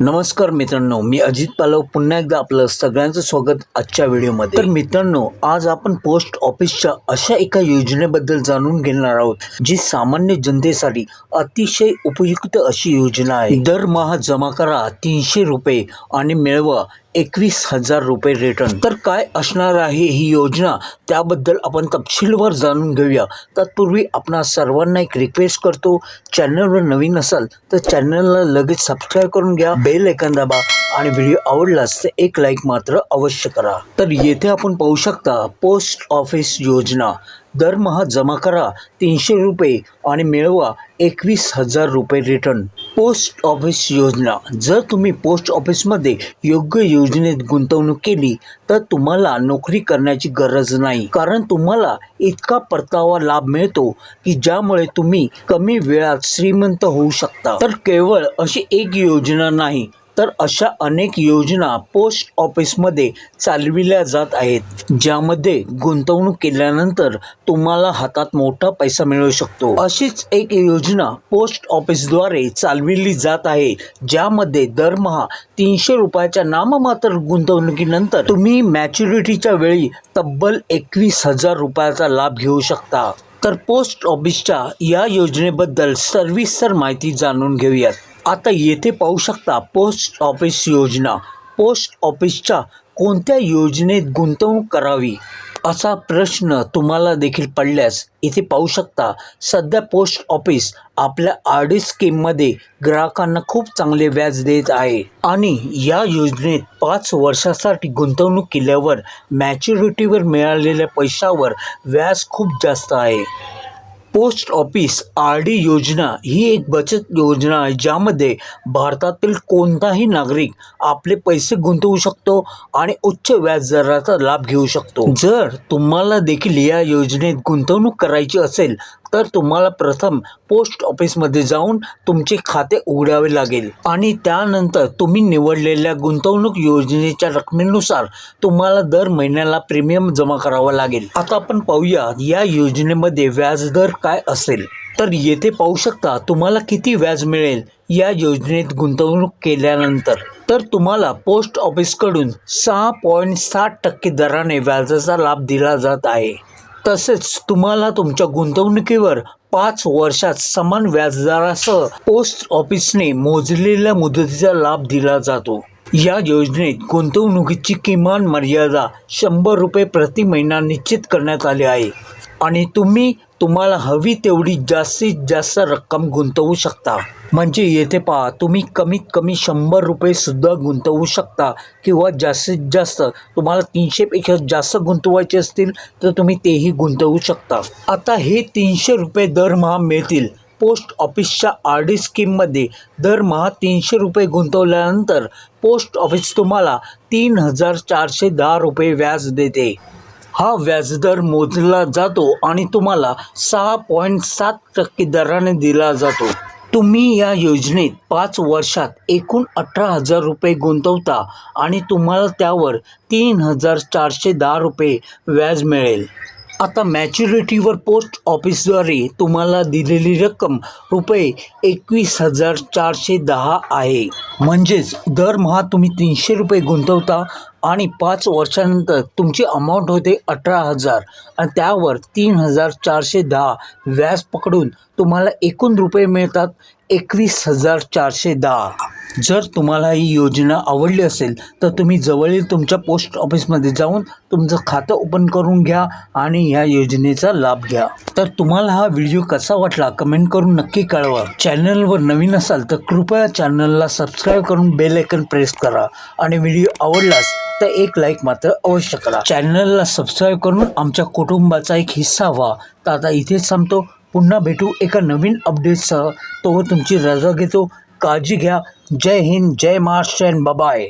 नमस्कार मित्रांनो मी अजित पालव. पुन्हा एकदा आपलं सगळ्यांचं स्वागत आजच्या व्हिडिओमध्ये. तर मित्रांनो आज आपण पोस्ट ऑफिसच्या अशा एका योजनेबद्दल जाणून घेणार आहोत जी सामान्य जनतेसाठी अतिशय उपयुक्त अशी योजना आहे. दरमहा जमा करा तीनशे रुपये आणि मिळवा एकवीस हजार रुपये रिटर्न तर काय असणार आहे ही योजना? त्याबद्दल आपण तपशीलवार जाणून घेऊया. तत्पूर्वी आपणा सर्वांना एक रिक्वेस्ट करतो. चॅनलवर नवीन असाल तर चॅनलला लगेच सबस्क्राईब करून घ्या. बेल ऐकन दाबा आणि व्हिडिओ आवडलास तर एक लाईक मात्र अवश्य करा. तर येथे आपण पाहू शकता पोस्ट ऑफिस योजना. दरमहा जमा करा तीनशे रुपये आणि मिळवा एकवीस हजार रुपये रिटर्न पोस्ट ऑफिस योजना. जर तुम्ही पोस्ट ऑफिसमध्ये योग्य योजनेत गुंतवणूक केली तर तुम्हाला नोकरी करण्याची गरज नाही. कारण तुम्हाला इतका परतावा लाभ मिळतो की ज्यामुळे तुम्ही कमी वेळात श्रीमंत होऊ शकता. तर केवळ अशी एक योजना नाही तर अशा अनेक योजना पोस्ट ऑफिसमध्ये चालविल्या जात आहेत ज्यामध्ये गुंतवणूक केल्यानंतर तुम्हाला हातात मोठा पैसा मिळू शकतो. अशीच एक योजना पोस्ट ऑफिसद्वारे चालविली जात आहे ज्यामध्ये दरमहा तीनशे रुपयाच्या नाममात्र गुंतवणुकीनंतर तुम्ही मॅच्युरिटीच्या वेळी तब्बल एकवीस हजार रुपयाचा लाभ घेऊ शकता. तर पोस्ट ऑफिसच्या या योजनेबद्दल सविस्तर माहिती जाणून घेऊयात. आता येथे पाहू शकता पोस्ट ऑफिस योजना. पोस्ट ऑफिसच्या कोणत्या योजनेत गुंतवणूक करावी? असा प्रश्न तुम्हाला देखील पडल्यास इथे पाहू शकता सध्या पोस्ट ऑफिस आपल्या आर डी स्कीममध्ये ग्राहकांना खूप चांगले व्याज देत आहे आणि या योजनेत पाच वर्षासाठी गुंतवणूक केल्यावर मॅच्युरिटीवर मिळालेल्या पैशावर व्याज खूप जास्त आहे. पोस्ट ऑफिस आर डी योजना ही एक बचत योजना आहे ज्यामध्ये भारतातील कोणताही नागरिक आपले पैसे गुंतवू शकतो आणि उच्च व्याजदराचा लाभ घेऊ शकतो. जर तुम्हाला देखील या योजनेत गुंतवणूक करायची असेल तर तुम्हाला प्रथम पोस्ट ऑफिसमध्ये जाऊन तुमचे खाते उघडावे लागेल. आणि त्यानंतर तुम्ही निवडलेल्या गुंतवणूक योजनेच्या रकमेनुसार तुम्हाला दर महिन्याला प्रीमियम जमा करावा लागेल. आता आपण पाहूया या योजनेमध्ये व्याजदर काय असेल. तर येथे पाहू शकता तुम्हाला किती व्याज मिळेल या योजनेत गुंतवणूक केल्यानंतर. तर तुम्हाला पोस्ट ऑफिसकडून सहा पॉईंट साठ टक्के दराने व्याजाचा लाभ दिला जात आहे. तसेच तुम्हाला तुमच्या गुंतवणुकीवर पाच वर्षात समान व्याजदरासह पोस्ट ऑफिसने मोजलेल्या मुदतीचा लाभ दिला जातो. या योजनेत गुंतवणुकीची किमान मर्यादा शंभर रुपये प्रति महिना निश्चित करण्यात आली आहे. आणि तुम्ही तुम्हाला हवी तेवढी जास्तीत जास्त रक्कम गुंतवू शकता. म्हणजे येथे पहा तुम्ही कमीत कमी शंभर रुपयेसुद्धा गुंतवू शकता किंवा जास्तीत जास्त. तुम्हाला तीनशेपेक्षा जास्त गुंतवायचे असतील तर तुम्ही तेही गुंतवू शकता. आता हे तीनशे रुपये दरमहा मिळतील. पोस्ट ऑफिसच्या आर डी स्कीममध्ये दरमहा तीनशे रुपये गुंतवल्यानंतर पोस्ट ऑफिस तुम्हाला तीन हजार चारशे दहा रुपये व्याज देते. हा व्याजदर मोजला जातो आणि तुम्हाला सहा पॉईंट सात टक्के दराने दिला जातो. तुम्ही या योजनेत पाच वर्षात एकूण अठरा हजार रुपये गुंतवता आणि तुम्हाला त्यावर तीन हजार चारशे दहा रुपये व्याज मिळेल. आता मॅच्युरिटीवर पोस्ट ऑफिसद्वारे तुम्हाला दिलेली रक्कम रुपये एकवीस हजार चारशे दहा आहे. म्हणजेच दरमहा तुम्ही तीनशे रुपये गुंतवता आणि पाच वर्षानंतर तुमची अमाऊंट होते अठरा हजार. आणि त्यावर तीन हजार चारशे दहा व्याज पकडून तुम्हाला एकूण रुपये मिळतात. एकवीस हजार चारशे दहा. जर तुम्हाला ही योजना आवडली असेल तर तुम्ही जवळील तुमच्या पोस्ट ऑफिसमध्ये जाऊन तुमचं खातं ओपन करून घ्या आणि या योजनेचा लाभ घ्या. तर तुम्हाला हा व्हिडिओ कसा वाटला कमेंट करून नक्की कळवा. चॅनलवर नवीन असाल तर कृपया चॅनलला सबस्क्राईब करून बेल आयकन प्रेस करा आणि व्हिडिओ आवडलास तर एक लाईक मात्र अवश्य करा. चॅनलला सबस्क्राईब करून आमच्या कुटुंबाचा एक हिस्सा व्हा. तर आता इथेच थांबतो. पुन्हा भेटू एका नवीन अपडेटसह तोवर तुमची रजा घेतो. काळजी घ्या. जय हिंद जय महाराष्ट्र अँड बाय